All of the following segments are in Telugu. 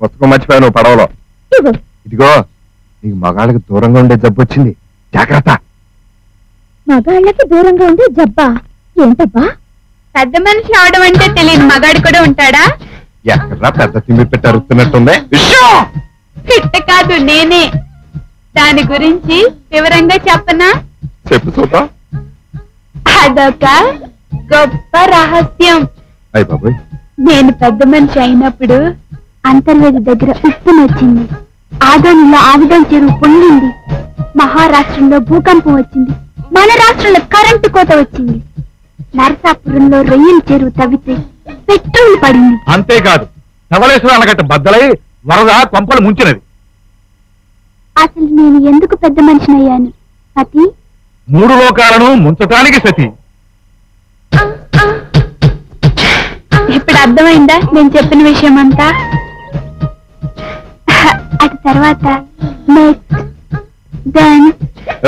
పుస్తకం మర్చిపోయావు నువ్వు పడవలో. ఇదిగో. నీకు మగాళ్ళకి దూరంగా ఉండే జబ్బు వచ్చింది. జాగ్రత్త. మగాళ్ళకి దూరంగా ఉండే జబ్బా? ఏంటబ్బా పెద్ద మనిషి అవడం అంటే తెలియని మగాడు కూడా ఉంటాడా? ఎక్కడ్రా పెద్ద తిమ్మి పెట్టి అరుస్తున్నట్టుంది! పిట్ట కాదు నేనే. దాని గురించి వివరంగా చెప్పనా? చెప్పు చూద్దాం అదొక గొప్ప రహస్యం. అయ్య బాబోయ్. నేను పెద్ద మనిషి అయినప్పుడు అంతర్వేది దగ్గర ఉప్పు వచ్చింది ఆదోనిలో ఆవిడం చెరువు పొంగింది. మహారాష్ట్రంలో భూకంపం వచ్చింది. మన రాష్ట్రంలో కరెంటు కోత వచ్చింది. నరసాపురంలో రొయ్యల చెరువు తవ్వితే పెట్రోల్ పడింది. అంతేకాదు ధవళేశ్వర అన్నగట్ట బద్దలై వరద కొంపలు ముంచినది అసలు నేను ఎందుకు పెద్ద మనిషినయ్యాను? పతి మూడు లోకాలను ముంచటానికి సతి. ఇప్పుడు అర్థమైందా? నేను చెప్పిన విషయం అంతా అటు తర్వాత నెక్స్ట్ దెన్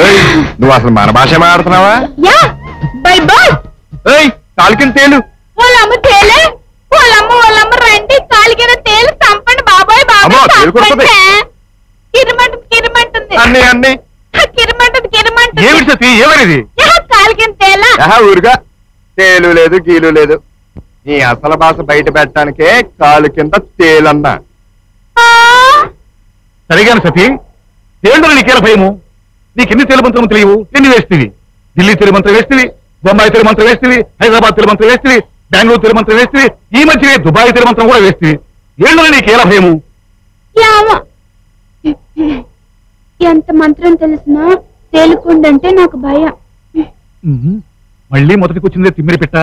ఏయ్, నువ్వు అసలు మన భాష మాట్లాడుతున్నావా? యా బై బాయ్ ఏయ్ కాలికిన తేలు. వాళ్ళమ్మ తేలే వాళ్ళమ్మ వాళ్ళమ్మ రండి కాలిగిన తేలు చంపండి బాబాయ్ బాబాయ్ తేలు కొడుతుంది. చంపండి. కిరిమంటుంది. కిరిమంటుంది అన్ని. అన్ని కిరిమంటుంది కిరిమంటుంది. ఏమిటి సతి ఏమనేది? యా, కాలిగిన తేలా. ఆహా, ఊరుగా. తేలు లేదు గీలు లేదు. నీ అసలు భాష బయట పెట్టడానికే కాలు కింద తేలన్నా. సరిగాను సతి ఏంటో నీకేల భయము? నీకెన్ని తెలుమంత్రం తెలియవు? ఎన్ని వేస్తేవి? ఢిల్లీ తెలుమంత్రం వేస్తేవి బొంబాయి తెలుమంత్రం వేస్తేవి హైదరాబాద్ తెలుమంత్రం వేస్తేవి బెంగళూరు తెలుమంత్రం వేస్తేవి ఈ మధ్యనే దుబాయ్ తెలుమంత్రం కూడా వేస్తేవి. ఏంటో నీకేల భయము. ఎంత మంత్రం తెలిసినా తేలుకుండంటే నాకు భయం. మళ్ళీ మొదటికి వచ్చిందే తిమ్మిరి పెట్ట.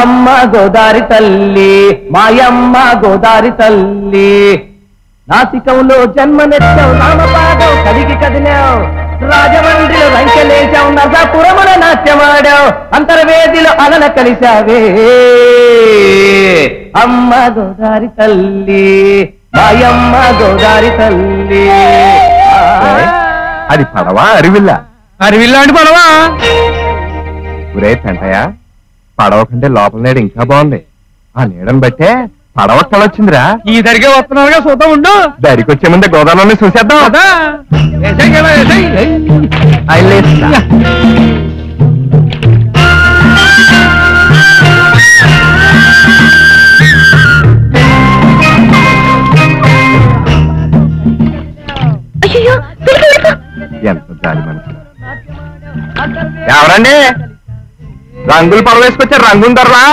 అమ్మ గోదారి తల్లి మాయమ్మ గోదారి తల్లి నాసికంలో జన్మనెత్తావు నామపాదం కడిగి కదిలావు. రాజమండ్రిలో రంకెలేశావు నరసాపురమున నాట్యమాడావు. అంతర్వేదిలో అలన కలిశావే. అమ్మ గోదారి తల్లి మాయమ్మ గోదారి తల్లి. అది పడవా అరివిల్లా? అరివిల్లాంటి పడవా? ఒరే పెంటయ్య పడవ కంటే లోపల నీడ ఇంకా బాగుంది. ఆ నీడని బట్టే పడవ కళొచ్చిందిరా ఈ దరిగే వస్తున్నారుగా చూద్దాం ఉండు. దరికి వచ్చే ముందే గోదావరిలోనే చూసేద్దాం. కదా. అయ్యో ఎంత జాలి మనసు. ఎవరండి? రంగులు పడవ వేసుకొచ్చారు రంగుందర్రా?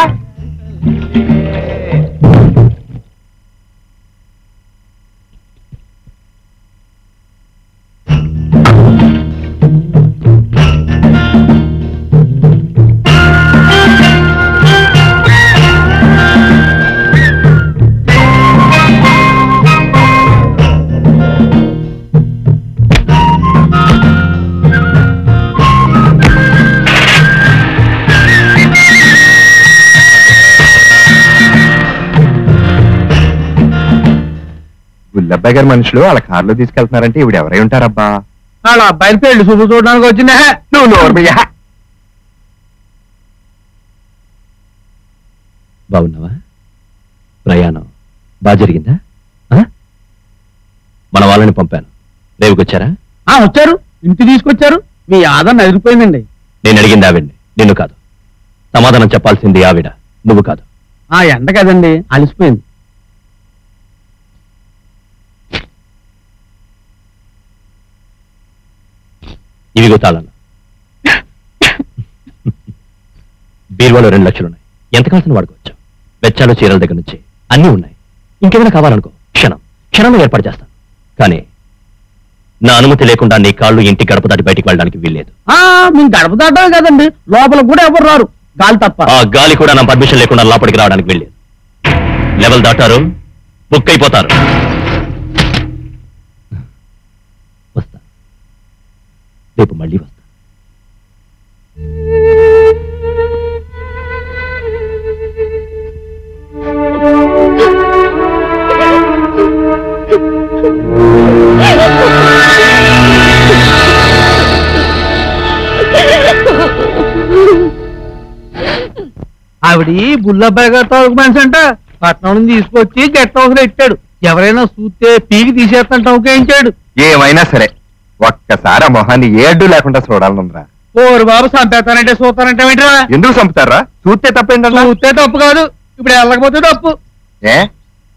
గుల్లబ్బాయి గారి మనుషులు వాళ్ళ కారులో తీసుకెళ్తున్నారంటే ఇవిడ ఎవరై ఉంటారబ్బా? వాళ్ళ అబ్బాయిని పెళ్ళి చూపు చూడడానికి వచ్చిందే నువ్వు నోర్మయ్యా బాగున్నావా? ప్రయాణం బాగా జరిగిందా? మన వాళ్ళని పంపాను. రేవుకొచ్చారా? ఆ వచ్చారు. ఇంటి తీసుకొచ్చారు. మీ ఆదరణ ఎదిరిపోయిందండి. నేను అడిగింది ఆవిడ్ని. నిన్ను కాదు. సమాధానం చెప్పాల్సింది ఆవిడ. నువ్వు కాదు. ఆ ఎండ కదండి. అలసిపోయింది. ఇవిగో తాళాలు బీరువాలో రెండు లక్షలు ఉన్నాయి ఎంత కావాల్సిన వాడుకోవచ్చు వెచ్చాలు చీరల దగ్గర నుంచి అన్నీ ఉన్నాయి. ఇంకేమైనా కావాలనుకో క్షణం. క్షణంలో ఏర్పాటు చేస్తాను. కానీ నా అనుమతి లేకుండా నీ కాళ్ళు ఇంటి గడప దాటి బయటికి వెళ్ళడానికి వీల్లేదు. మేము గడప దాటాం కదండి. లోపల కూడా ఎవరు రారు. గాలి తప్ప. ఆ గాలి కూడా నా పర్మిషన్ లేకుండా లోపలికి రావడానికి వెళ్ళలేదు లెవెల్ దాటారు. బుక్ అయిపోతారు. రేపు మళ్ళీ వస్తా. ఆవిడ బుల్లబ్బాయి గారు తాలూకు మనిషి అంట. పట్నం నుంచి తీసుకొచ్చి గెట్ హౌస్లో ఇచ్చాడు. ఎవరైనా చూస్తే పీకి తీసేస్తాంట ఉపయోగించాడు ఏమైనా సరే. ఒక్కసారి ఆ మొహాన్ని ఏడ్డు లేకుండా చూడాలనుందిరా ఓరు బాబు చంపేస్తానంటే చూస్తానంటే ఏంట్రా ఎందుకు చంపుతారా చూస్తే తప్పేంటన్నా చూస్తే తప్పు కాదు ఇప్పుడు వెళ్ళకపోతే తప్పు ఏ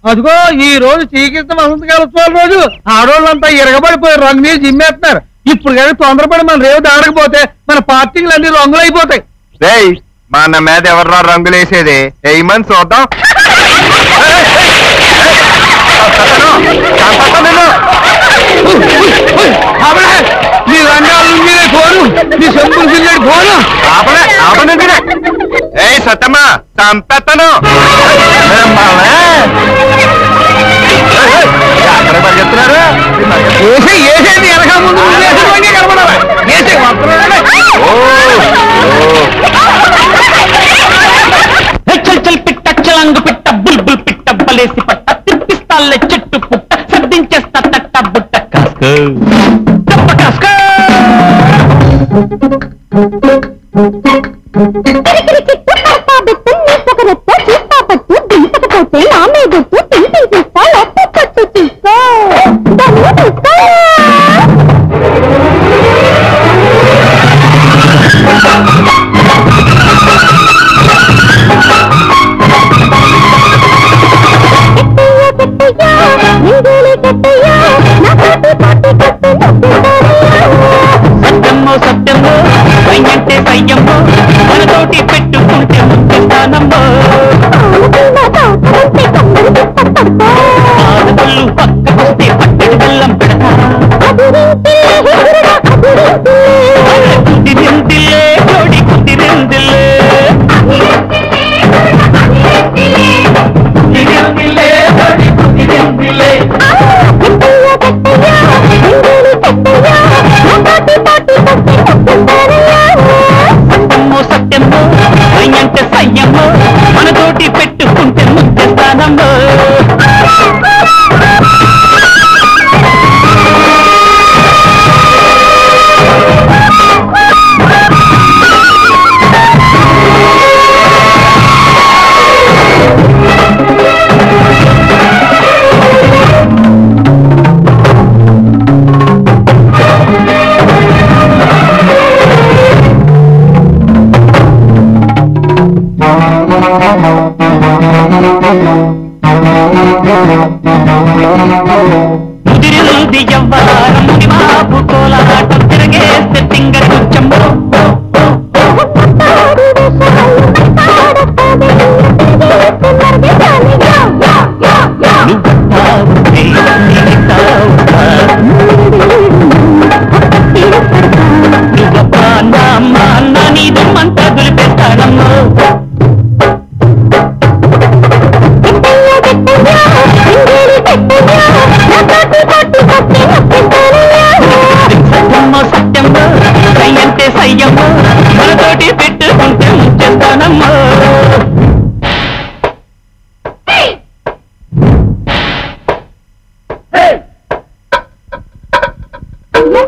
అదిగో ఈ రోజు శ్రీకృష్ణ వసంత కలుసుకోవాలి రోజు ఆడవాళ్ళంతా ఇరగబడిపోయి రంగు మీద జిమ్మేస్తున్నారు ఇప్పుడు కానీ తొందరపడి మన రేవు దాడకపోతే మన పార్టీలు అన్ని రంగులు అయిపోతాయి రేయ్ మన మీద ఎవర్రా రంగులేసేది ఏమని చూద్దాం చంపేస్తాను నిన్ను. ఆపలే! నీ రంగాలు మీరే నీ చెంపులు పిల్లడి. ఏయ్ సత్తమ్మ పరిగెత్తున్నారు. ఏసే ఏసేది వెనక ముందు కనపడాలి ఏసే వస్తున్నాడు ఓ, ఓ. చల్ చల్ పిట్ట చలంగు పిట్ట బుల్బుల్ పిట్ట బలేసి పట్ట తిప్పిస్తాలే చెట్టు పుట్ట సర్దించేస్తా తట్ట బుట్ట. కాస్కో Thank you.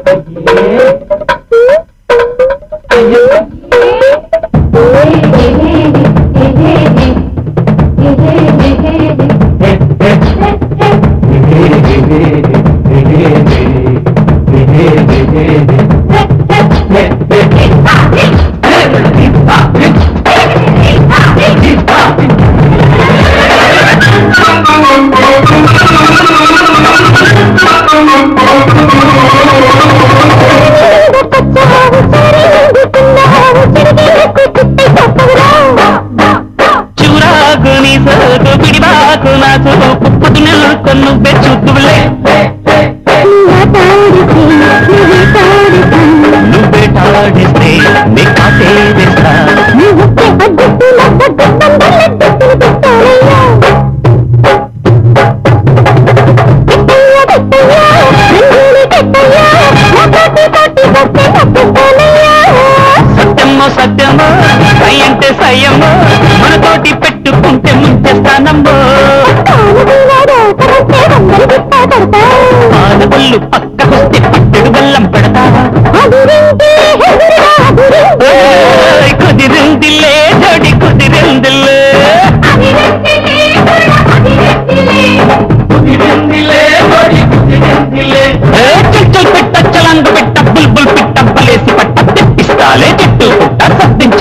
చూరాకు కొన్నువ్వే చూద్దులే నువ్వే తాడిస్తే నీ కాటే వేస్తా సయ్యమ్మో మనతోటి పెట్టుకుంటే ముంచేస్తానమ్మో పాదబొల్లు పక్కకొస్తే పట్టెడు బెల్లం పెడతావా కుదిరిందిలే జోడి కుదిరిందిలే చల్ చల్ పిట్ట చలంగు పిట్ట బుల్బుల్ పిట్ట బలేసి పట్ట తెప్పిస్తాలే చెట్టు పుట్ట సర్దించ